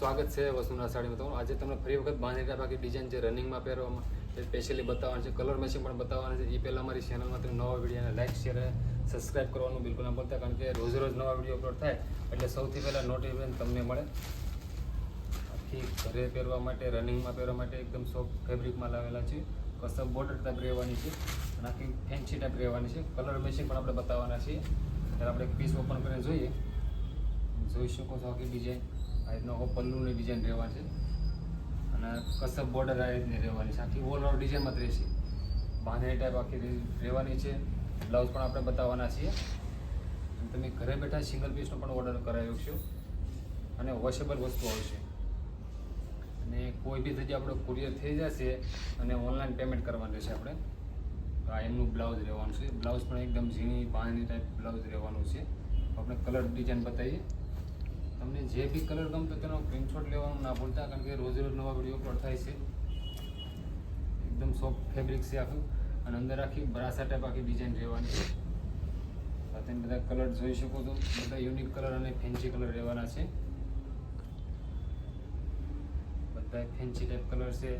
સ્વાગત છે વસુના સાડીમાં તમારું. આજે તમને ફરી વખત બાંધેટા બાકી ડિઝાઇન જે રનિંગમાં પહેરવામાં એ સ્પેશિયલી બતાવવાનું છે. કલર મેચિંગ પણ બતાવવાનું છે. એ પહેલાં અમારી ચેનલમાં તમે નવા વિડીયોને લાઇક શેર સબસ્ક્રાઇબ કરવાનું બિલકુલ ના ભૂલતા, કારણ કે રોજ રોજ નવા વીડિયો અપલોડ થાય એટલે સૌથી પહેલાં નોટિફિકેશન તમને મળે. આખી ઘરે પહેરવા માટે રનિંગમાં પહેરવા માટે એકદમ સોફ્ટ ફેબ્રિકમાં લાવેલા છે. કસબ બોર્ડર ટાઈપ રહેવાની છે અને આખી ફેન્સી ટાઈપ રહેવાની છે. કલર મેચિંગ પણ આપણે બતાવવાના છીએ. ત્યારે આપણે પીસ ઓપન કરીને જોઈએ. જોઈ શકો છો આખી ડિઝાઇન આ રીતનો પલ્લુની ડિઝાઇન રહેવાની છે. અને કસબ બોર્ડર આ રીતની રહેવાની છે. આખી ઓલ ઓવર ડિઝાઇનમાં જ રહેશે. બાંધણી ટાઈપ આખી રહેવાની છે. બ્લાઉઝ પણ આપણે બતાવવાના છીએ. અને તમે ઘરે બેઠા સિંગલ પીસનો પણ ઓર્ડર કરાવી શકશો. અને વોશેબલ વસ્તુ આવશે. અને કોઈ બી જગ્યાએ આપણો કુરિયર થઈ જશે અને ઓનલાઈન પેમેન્ટ કરવાનું રહેશે આપણે. આ એમનું બ્લાઉઝ રહેવાનું છે. બ્લાઉઝ પણ એકદમ ઝીણી બાંધણી ટાઈપ બ્લાઉઝ રહેવાનું છે. આપણે કલર ડિઝાઇન બતાવીએ. તમને જે બી કલર ગમતો તેનો સ્ક્રીનશોટ લેવાનું ના ભૂલતા, કારણ કે રોજ રોજ નવા વીડિયો અપલોડ થાય છે. એકદમ સોફ્ટ ફેબ્રિક છે આખું. અને અંદર આખી બ્રાસા ટાઈપ આખી ડિઝાઇન રહેવાની છે. તમે બધા કલર જોઈ શકો તો બધા યુનિક કલર અને ફેન્સી કલર રહેવાના છે. બધા ફેન્સી ટાઈપ કલર છે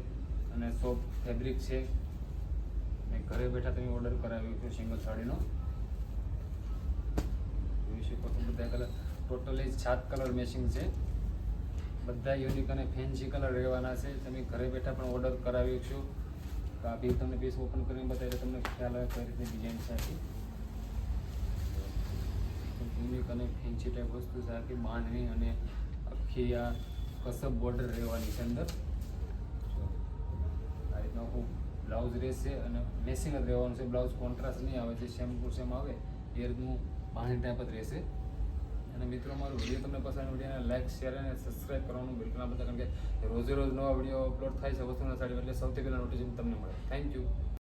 અને સોફ્ટ ફેબ્રિક છે. અને ઘરે બેઠા તમે ઓર્ડર કરાવ્યો છો સિંગલ સાડીનો જોઈ શકો તો બધા કલર ટોટલી સાત કલર મેચિંગ છે. બધા યુનિક અને ફેન્સી કલર રહેવાના છે. તમે ઘરે બેઠા પણ ઓર્ડર કરાવી શકશો. આ બી તમને પીસ ઓપન કરીને બતાવી તમને ખ્યાલ આવે કઈ રીતની ડિઝાઇન સાથે યુનિક અને ફેન્સી ટાઈપ વસ્તુ છે. આખી બાંધણી અને આખી આ કસબ બોર્ડર રહેવાની છે અંદર. આ રીતનો આખું બ્લાઉઝ રહેશે અને મેસિંગ જ રહેવાનું છે. બ્લાઉઝ કોન્ટ્રાસ્ટ નહીં આવે, જે સેમ ટુ સેમ આવે, એ રીતનું બાંધણી ટાઈપ જ રહેશે. અને મિત્રો મારો વીડિયો તમને પસંદ વિડીયોને લાઈક શેર અને સબસ્ક્રાઇબ કરવાનું બિલકુલ ના ભૂલતા, કારણ કે રોજે રોજ નવા વીડિયો અપલોડ થાય છે વસ્તુના સાડી એટલે સૌથી પહેલાં નોટિફિકેશન તમને મળે. Thank you